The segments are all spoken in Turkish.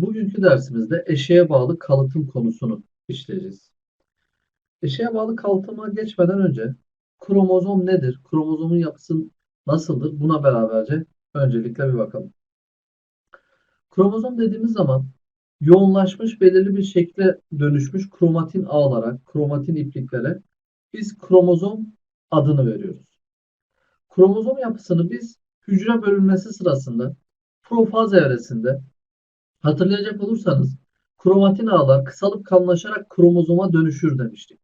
Bugünkü dersimizde eşeğe bağlı kalıtım konusunu işleyeceğiz. Eşeğe bağlı kalıtıma geçmeden önce kromozom nedir? Kromozomun yapısı nasıldır? Buna beraberce öncelikle bir bakalım. Kromozom dediğimiz zaman yoğunlaşmış belirli bir şekle dönüşmüş kromatin ağlara, kromatin ipliklere biz kromozom adını veriyoruz. Kromozom yapısını biz hücre bölünmesi sırasında profaz evresinde hatırlayacak olursanız kromatin ağlar kısalıp kalınlaşarak kromozoma dönüşür demiştik.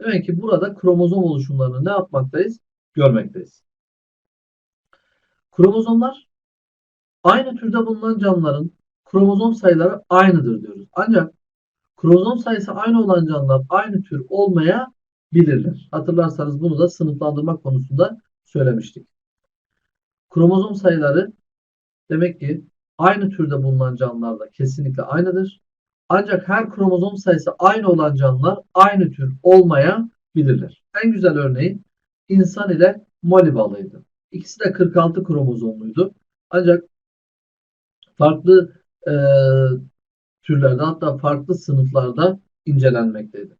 Demek ki burada kromozom oluşumlarını ne yapmaktayız? Görmekteyiz. Kromozomlar aynı türde bulunan canlıların kromozom sayıları aynıdır diyoruz. Ancak kromozom sayısı aynı olan canlılar aynı tür olmayabilirler. Hatırlarsanız bunu da sınıflandırma konusunda söylemiştik. Kromozom sayıları demek ki aynı türde bulunan canlılarla kesinlikle aynıdır. Ancak her kromozom sayısı aynı olan canlılar aynı tür olmayabilirler. En güzel örneği insan ile moli balığıydı. İkisi de 46 kromozomluydu. Ancak farklı e, türlerde hatta farklı sınıflarda incelenmekteydi.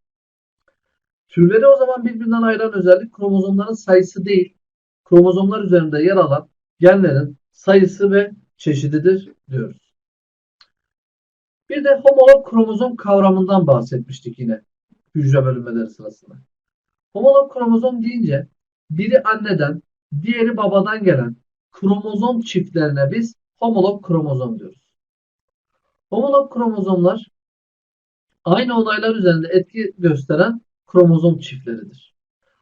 Türleri o zaman birbirinden ayıran özellik kromozomların sayısı değil, kromozomlar üzerinde yer alan genlerin sayısı ve çeşididir diyoruz. Bir de homolog kromozom kavramından bahsetmiştik yine hücre bölünmeleri sırasında. Homolog kromozom deyince biri anneden, diğeri babadan gelen kromozom çiftlerine biz homolog kromozom diyoruz. Homolog kromozomlar aynı olaylar üzerinde etki gösteren kromozom çiftleridir.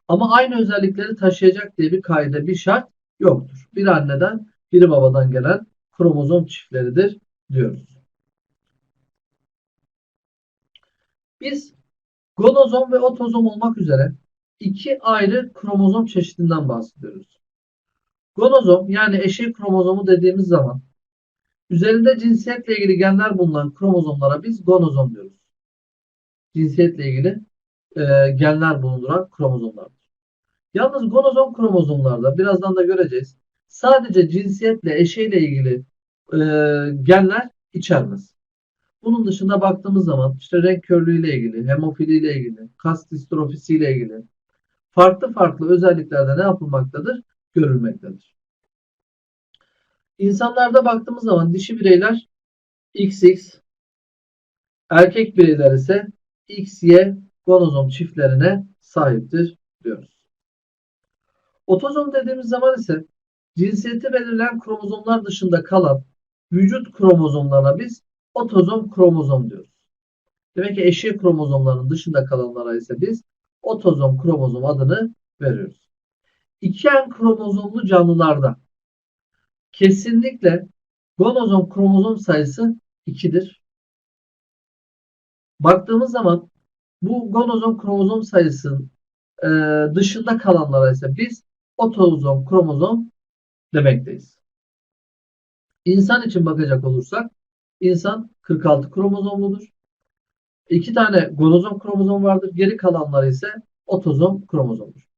Ama aynı özellikleri taşıyacak diye bir kaide, bir şart yoktur. Bir anneden, biri babadan gelen kromozom çiftleridir diyoruz. Biz gonozom ve otozom olmak üzere iki ayrı kromozom çeşidinden bahsediyoruz. Gonozom yani eşey kromozomu dediğimiz zaman üzerinde cinsiyetle ilgili genler bulunan kromozomlara biz gonozom diyoruz. Cinsiyetle ilgili e, genler bulunduran kromozomlardır. Yalnız gonozom kromozomlarda birazdan da göreceğiz. Sadece cinsiyetle eşeyle ilgili e, genler içermez. Bunun dışında baktığımız zaman işte renk körlüğüyle ilgili, hemofiliyle ilgili, kas distrofisiyle ilgili farklı farklı özelliklerde ne yapılmaktadır? Görülmektedir. İnsanlarda baktığımız zaman dişi bireyler XX, erkek bireyler ise XY gonozom çiftlerine sahiptir diyoruz. Otozom dediğimiz zaman ise cinsiyeti belirleyen kromozomlar dışında kalan vücut kromozomlarına biz otozom kromozom diyoruz. Demek ki eşey kromozomlarının dışında kalanlara ise biz otozom kromozom adını veriyoruz. İki en kromozomlu canlılarda kesinlikle gonozom kromozom sayısı 2'dir. Baktığımız zaman bu gonozom kromozom sayısının e, dışında kalanlara ise biz otozom kromozom demekteyiz. İnsan için bakacak olursak insan 46 kromozomludur. İki tane gonozom kromozom vardır. Geri kalanlar ise otozom kromozomdur.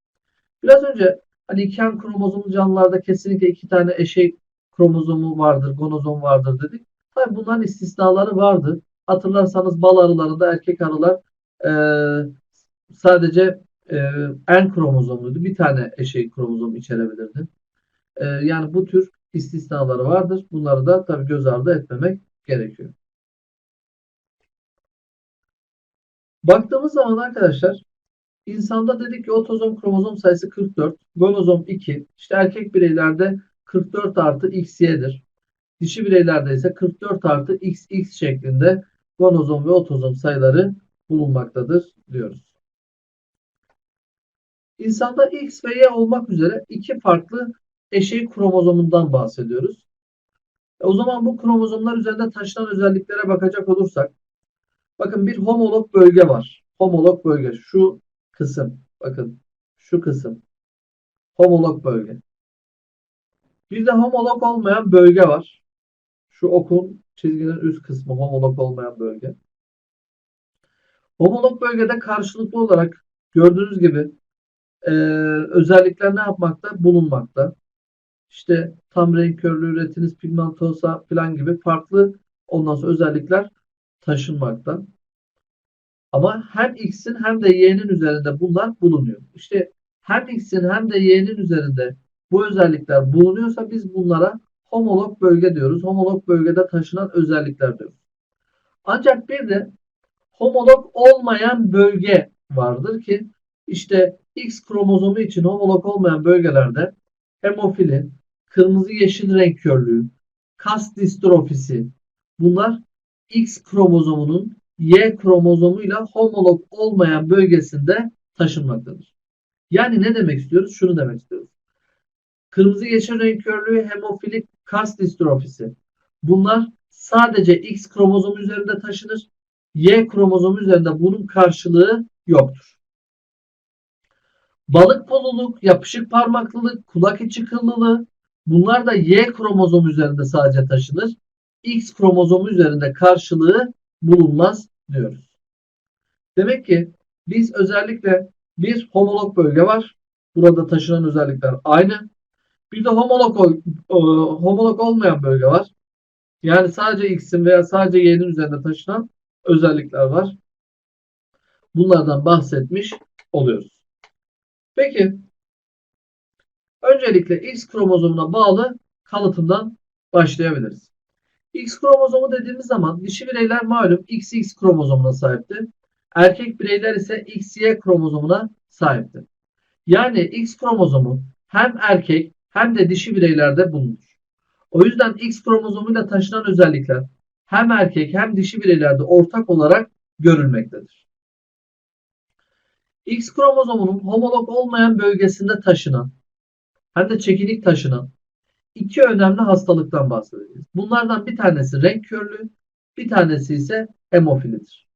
Biraz önce hani iken kromozomlu canlılarda kesinlikle iki tane eşey kromozomu vardır, gonozom vardır dedik. Tabi bunların istisnaları vardı. Hatırlarsanız bal arılarında erkek arılar e, sadece e, en kromozomluydu. Bir tane eşey kromozom içerebilirdi. E, yani bu tür istisnaları vardır. Bunları da tabi göz ardı etmemek gerekiyor. Baktığımız zaman arkadaşlar insanda dedik ki otozom kromozom sayısı 44, gonozom 2. İşte erkek bireylerde 44 artı XY'dir. Dişi bireylerde ise 44 artı XX şeklinde gonozom ve otozom sayıları bulunmaktadır diyoruz. İnsanda X ve Y olmak üzere iki farklı eşey kromozomundan bahsediyoruz. E o zaman bu kromozomlar üzerinde taşınan özelliklere bakacak olursak bakın bir homolog bölge var. Homolog bölge şu kısım bakın şu kısım homolog bölge. Bir de homolog olmayan bölge var. Şu okun çizginin üst kısmı homolog olmayan bölge. Homolog bölgede karşılıklı olarak gördüğünüz gibi e, özellikler ne yapmakta? Bulunmakta. İşte tam renk körlüğü, retiniz pigmentosa falan gibi farklı Ondan sonra özellikler taşınmakta. Ama hem X'in hem de Y'nin üzerinde bunlar bulunuyor. İşte hem X'in hem de Y'nin üzerinde bu özellikler bulunuyorsa biz bunlara homolog bölge diyoruz. Homolog bölgede taşınan özellikler diyoruz. Ancak bir de homolog olmayan bölge vardır ki işte X kromozomu için homolog olmayan bölgelerde hemofili, kırmızı yeşil renk körlüğü, kas distrofisi bunlar X kromozomunun Y kromozomuyla homolog olmayan bölgesinde taşınmaktadır. Yani ne demek istiyoruz? Şunu demek istiyoruz. Kırmızı yeşil renk körlüğü, hemofilik kas distrofisi. Bunlar sadece X kromozomu üzerinde taşınır. Y kromozomu üzerinde bunun karşılığı yoktur. Balık poluluk, yapışık parmaklılık, kulak içi kıllılığı bunlar da Y kromozomu üzerinde sadece taşınır. X kromozomu üzerinde karşılığı bulunmaz diyoruz. Demek ki biz özellikle bir homolog bölge var. Burada taşınan özellikler aynı. Bir de homolog, homolog olmayan bölge var. Yani sadece X'in veya sadece Y'nin üzerinde taşınan özellikler var. Bunlardan bahsetmiş oluyoruz. Peki öncelikle X kromozomuna bağlı kalıtımdan başlayabiliriz. X kromozomu dediğimiz zaman dişi bireyler malum XX kromozomuna sahiptir. Erkek bireyler ise XY kromozomuna sahiptir. Yani X kromozomu hem erkek hem de dişi bireylerde bulunur. O yüzden X kromozomuyla taşınan özellikler hem erkek hem dişi bireylerde ortak olarak görülmektedir. X kromozomunun homolog olmayan bölgesinde taşınan hem de çekinik taşınan iki önemli hastalıktan bahsedeceğiz. Bunlardan bir tanesi renk körlüğü, bir tanesi ise hemofilidir.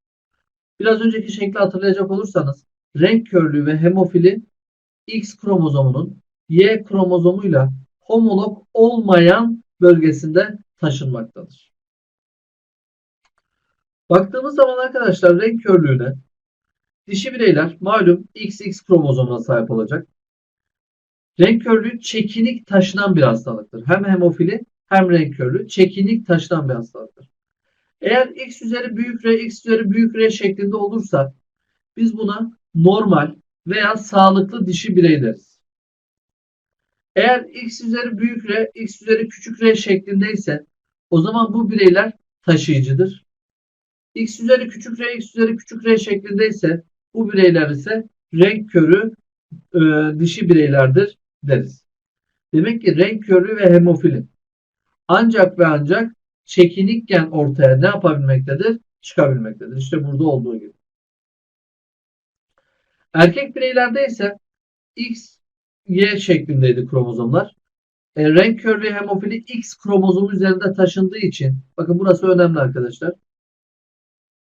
Biraz önceki şekli hatırlayacak olursanız renk körlüğü ve hemofili X kromozomunun Y kromozomuyla homolog olmayan bölgesinde taşınmaktadır. Baktığımız zaman arkadaşlar renk körlüğüne dişi bireyler malum XX kromozomuna sahip olacak. Renk körlüğü çekinik taşınan bir hastalıktır. Hem hemofili hem renk körlüğü çekinik taşınan bir hastalıktır. Eğer x üzeri büyük R, x üzeri büyük R şeklinde olursa biz buna normal veya sağlıklı dişi birey deriz. Eğer x üzeri büyük R, x üzeri küçük R şeklindeyse o zaman bu bireyler taşıyıcıdır. x üzeri küçük R, x üzeri küçük R şeklindeyse bu bireyler ise renk körü e, dişi bireylerdir deriz. Demek ki renk körü ve hemofili ancak ve ancak çekinikken ortaya ne yapabilmektedir? Çıkabilmektedir. İşte burada olduğu gibi. Erkek bireylerde ise X, Y şeklindeydi kromozomlar. E, renk körlüğü hemofili X kromozomu üzerinde taşındığı için bakın burası önemli arkadaşlar.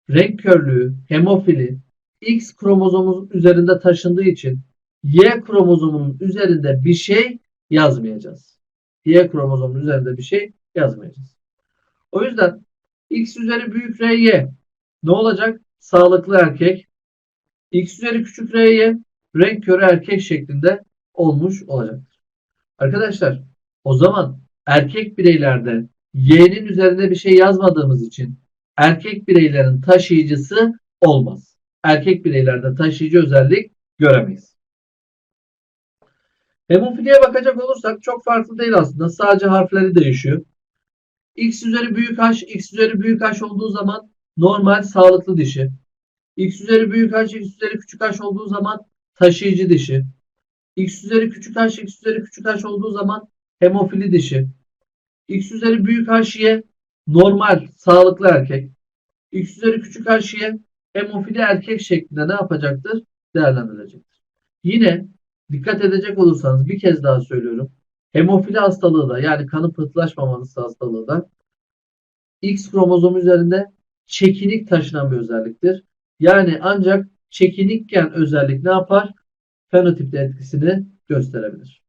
Renk körlüğü hemofili X kromozomu üzerinde taşındığı için Y kromozomunun üzerinde bir şey yazmayacağız. Y kromozomunun üzerinde bir şey yazmayacağız. O yüzden X üzeri büyük RY ne olacak? Sağlıklı erkek. X üzeri küçük RY renk körü erkek şeklinde olmuş olacaktır. Arkadaşlar o zaman erkek bireylerde Y'nin üzerinde bir şey yazmadığımız için erkek bireylerin taşıyıcısı olmaz. Erkek bireylerde taşıyıcı özellik göremeyiz. Hemofiliye bakacak olursak çok farklı değil aslında. Sadece harfleri değişiyor. X üzeri büyük H, X üzeri büyük H olduğu zaman normal sağlıklı dişi. X üzeri büyük H, X üzeri küçük H olduğu zaman taşıyıcı dişi. X üzeri küçük H, X üzeri küçük H olduğu zaman hemofili dişi. X üzeri büyük H, Y normal sağlıklı erkek. X üzeri küçük H, Y hemofili erkek şeklinde ne yapacaktır? Değerlendirilecektir. Yine dikkat edecek olursanız bir kez daha söylüyorum. Hemofili hastalığı da yani kanın pıhtılaşmaması hastalığı da X kromozom üzerinde çekinik taşınan bir özelliktir. Yani ancak çekinikken özellik ne yapar? Fenotipte etkisini gösterebilir.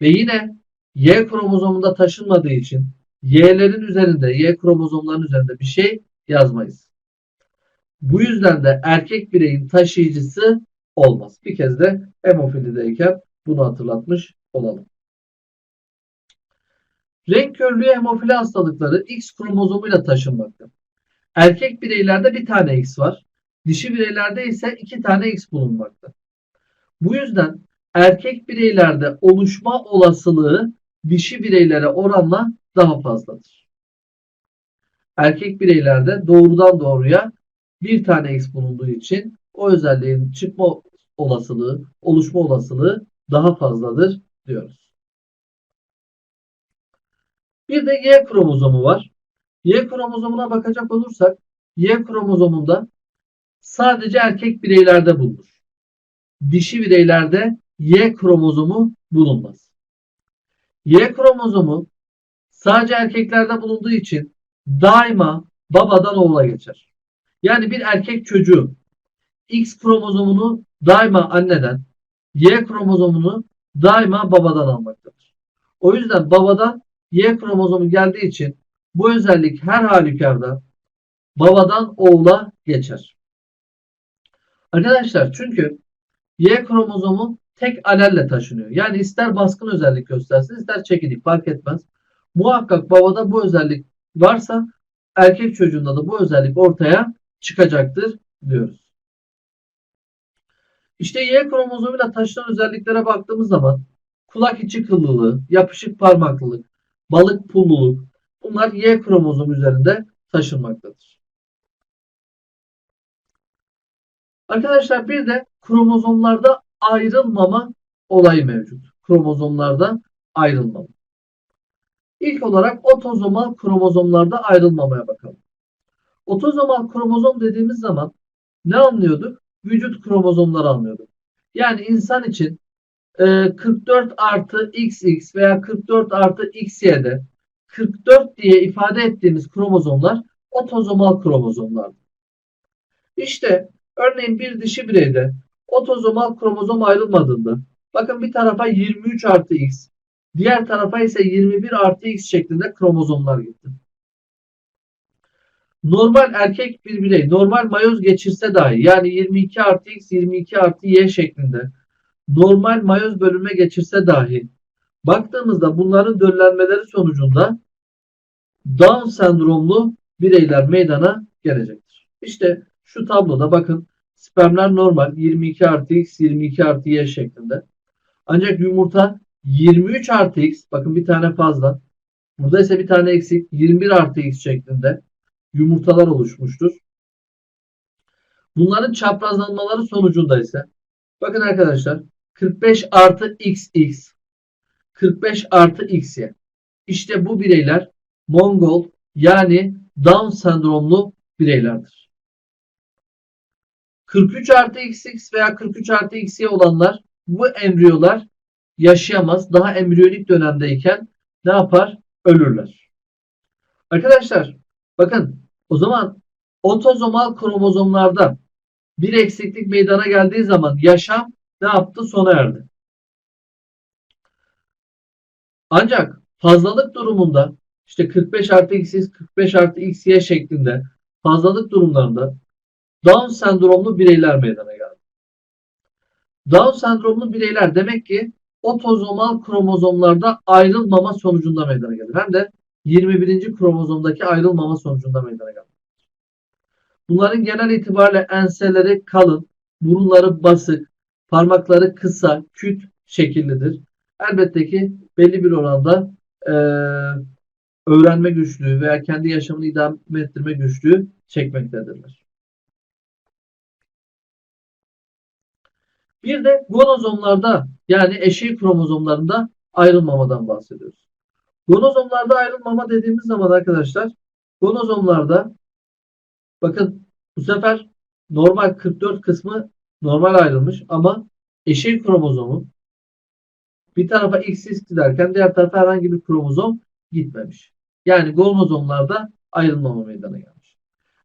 Ve yine Y kromozomunda taşınmadığı için Y'lerin üzerinde, Y kromozomların üzerinde bir şey yazmayız. Bu yüzden de erkek bireyin taşıyıcısı olmaz. Bir kez de hemofilideyken bunu hatırlatmış olalım. Renk körlüğü hemofili hastalıkları X kromozomuyla taşınmakta. Erkek bireylerde bir tane X var. Dişi bireylerde ise iki tane X bulunmakta. Bu yüzden erkek bireylerde oluşma olasılığı dişi bireylere oranla daha fazladır. Erkek bireylerde doğrudan doğruya bir tane X bulunduğu için o özelliğin çıkma olasılığı, oluşma olasılığı daha fazladır diyoruz. Bir de Y kromozomu var. Y kromozomuna bakacak olursak Y kromozomunda sadece erkek bireylerde bulunur. Dişi bireylerde Y kromozomu bulunmaz. Y kromozomu sadece erkeklerde bulunduğu için daima babadan oğula geçer. Yani bir erkek çocuğu X kromozomunu daima anneden, Y kromozomunu daima babadan almaktadır. O yüzden babadan Y kromozomu geldiği için bu özellik her halükarda babadan oğula geçer. Arkadaşlar çünkü Y kromozomu tek alelle taşınıyor. Yani ister baskın özellik göstersin ister çekinik fark etmez. Muhakkak babada bu özellik varsa erkek çocuğunda da bu özellik ortaya çıkacaktır diyoruz. İşte Y kromozomuyla taşınan özelliklere baktığımız zaman kulak içi kıllılığı, yapışık parmaklılık, balık pulluluk bunlar Y kromozom üzerinde taşınmaktadır. Arkadaşlar bir de kromozomlarda ayrılmama olayı mevcut. Kromozomlarda ayrılmama. İlk olarak otozomal kromozomlarda ayrılmamaya bakalım. Otozomal kromozom dediğimiz zaman ne anlıyorduk? Vücut kromozomları anlıyorduk. Yani insan için 44 e, artı XX veya 44 artı XY'de 44 diye ifade ettiğimiz kromozomlar otozomal kromozomlardır. İşte örneğin bir dişi bireyde otozomal kromozom ayrılmadığında bakın bir tarafa 23 artı X diğer tarafa ise 21 artı X şeklinde kromozomlar gitti. Normal erkek bir birey normal mayoz geçirse dahi yani 22 artı X 22 artı Y şeklinde normal mayoz bölünme geçirse dahi baktığımızda bunların döllenmeleri sonucunda Down sendromlu bireyler meydana gelecektir. İşte şu tabloda bakın spermler normal 22 artı X 22 artı Y şeklinde. Ancak yumurta 23 artı X bakın bir tane fazla. Burada ise bir tane eksik 21 artı X şeklinde yumurtalar oluşmuştur. Bunların çaprazlanmaları sonucunda ise bakın arkadaşlar 45 artı XX 45 artı XY işte bu bireyler Mongol yani Down sendromlu bireylerdir. 43 artı XX veya 43 artı XY olanlar bu embriyolar yaşayamaz. Daha embriyonik dönemdeyken ne yapar? Ölürler. Arkadaşlar bakın o zaman otozomal kromozomlarda bir eksiklik meydana geldiği zaman yaşam ne yaptı? Sona erdi. Ancak fazlalık durumunda işte 45 artı x 45 artı xy şeklinde fazlalık durumlarında Down sendromlu bireyler meydana geldi. Down sendromlu bireyler demek ki otozomal kromozomlarda ayrılmama sonucunda meydana gelir. Hem de 21. kromozomdaki ayrılmama sonucunda meydana gelir. Bunların genel itibariyle enseleri kalın, burunları basık, parmakları kısa, küt şekillidir. Elbette ki belli bir oranda e, öğrenme güçlüğü veya kendi yaşamını idame ettirme güçlüğü çekmektedirler. Bir de gonozomlarda yani eşey kromozomlarında ayrılmamadan bahsediyoruz. Gonozomlarda ayrılmama dediğimiz zaman arkadaşlar gonozomlarda bakın bu sefer normal 44 kısmı normal ayrılmış ama eşey kromozomu bir tarafa X giderken diğer tarafa herhangi bir kromozom gitmemiş. Yani gonozomlarda ayrılmama meydana gelmiş.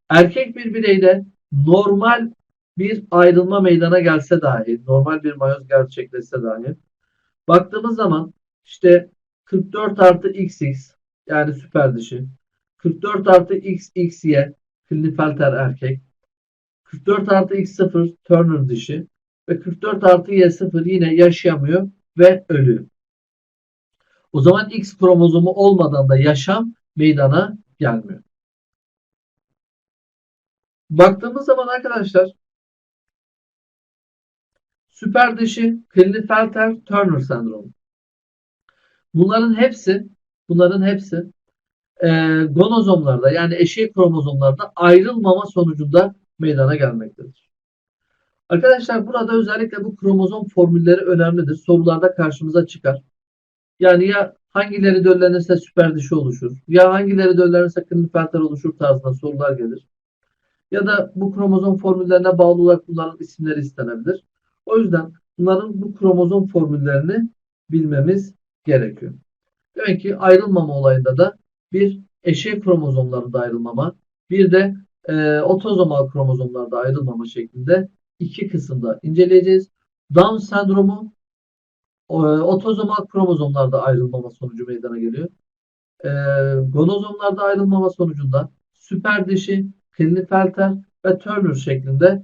Erkek bir bireyde normal bir ayrılma meydana gelse dahi, normal bir mayoz gerçekleşse dahi baktığımız zaman işte 44 artı XX yani süper dişi 44 artı XXY Klinefelter erkek 44 artı X0 Turner dişi ve 44 artı Y0 yine yaşayamıyor ve ölüyor. O zaman X kromozomu olmadan da yaşam meydana gelmiyor. Baktığımız zaman arkadaşlar süper dişi, Klinefelter-Turner sendromu. Bunların hepsi bunların hepsi e, gonozomlarda yani eşey kromozomlarda ayrılmama sonucunda meydana gelmektedir. Arkadaşlar burada özellikle bu kromozom formülleri önemlidir. Sorularda karşımıza çıkar. Yani ya hangileri döllenirse süper dişi oluşur ya hangileri döllenirse Klinefelter oluşur tarzında sorular gelir. Ya da bu kromozom formüllerine bağlı olarak bunların isimleri istenebilir. O yüzden bunların bu kromozom formüllerini bilmemiz gerekiyor. Demek ki ayrılmama olayında da bir eşey kromozomlarında ayrılmama, bir de e, otozomal kromozomlarda ayrılmama şeklinde iki kısımda inceleyeceğiz. Down sendromu e, otozomal kromozomlarda ayrılmama sonucu meydana geliyor. E, gonozomlarda ayrılmama sonucunda süper dişi, Klinefelter ve Turner şeklinde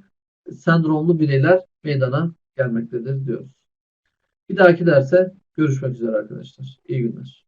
sendromlu bireyler meydana gelmektedir diyoruz. Bir dahaki derse görüşmek üzere arkadaşlar. İyi günler.